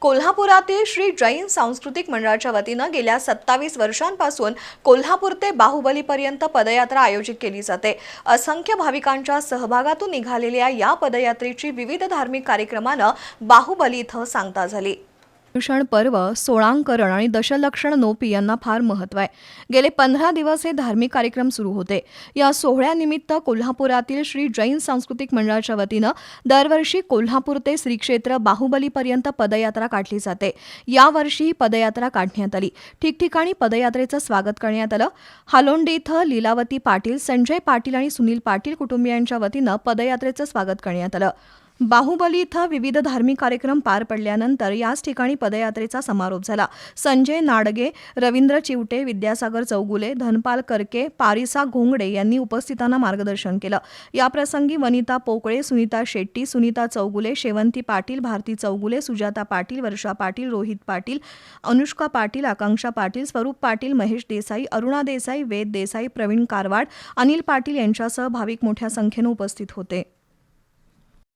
कोल्हापुरातील श्री जैन सांस्कृतिक मंडळाच्या वतीनं गेल्या सत्तावीस वर्षांपासून कोल्हापूर ते बाहुबलीपर्यंत पदयात्रा आयोजित केली जाते. असंख्य भाविकांच्या सहभागातून निघालेल्या या पदयात्रेची विविध धार्मिक कार्यक्रमानं बाहुबली इथं सांगता झाली. पर्युषण पर्व सोळांकरण आणि दशलक्षण नोपी यांना फार महत्त्व आहे. गेले पंधरा दिवस हे धार्मिक कार्यक्रम सुरू होते. या सोहळ्यानिमित्त कोल्हापुरातील श्री जैन सांस्कृतिक मंडळाच्या वतीनं दरवर्षी कोल्हापूर ते श्रीक्षेत्र बाहुबलीपर्यंत पदयात्रा काढली जाते. यावर्षी ही पदयात्रा काढण्यात आली. ठिकठिकाणी पदयात्रेचं स्वागत करण्यात आलं. हालोंडी इथं लीलावती पाटील संजय पाटील आणि सुनील पाटील कुटुंबियांच्या वतीनं पदयात्रेचं स्वागत करण्यात आलं. बाहुबली इथं विविध धार्मिक कार्यक्रम पार पडल्यानंतर याच ठिकाणी पदयात्रेचा समारोप झाला. संजय नाडगे रवींद्र चिवटे विद्यासागर चौगुले धनपाल करके पारिसा घोंगडे यांनी उपस्थितांना मार्गदर्शन केलं. याप्रसंगी वनिता पोकळे सुनीता शेट्टी सुनीता चौगुले शेवंती पाटील भारती चौगुले सुजाता पाटील वर्षा पाटील रोहित पाटील अनुष्का पाटील आकांक्षा पाटील स्वरूप पाटील महेश देसाई अरुणा देसाई वेद देसाई प्रवीण कारवाड अनिल पाटील यांच्यासह भाविक मोठ्या संख्येनं उपस्थित होते.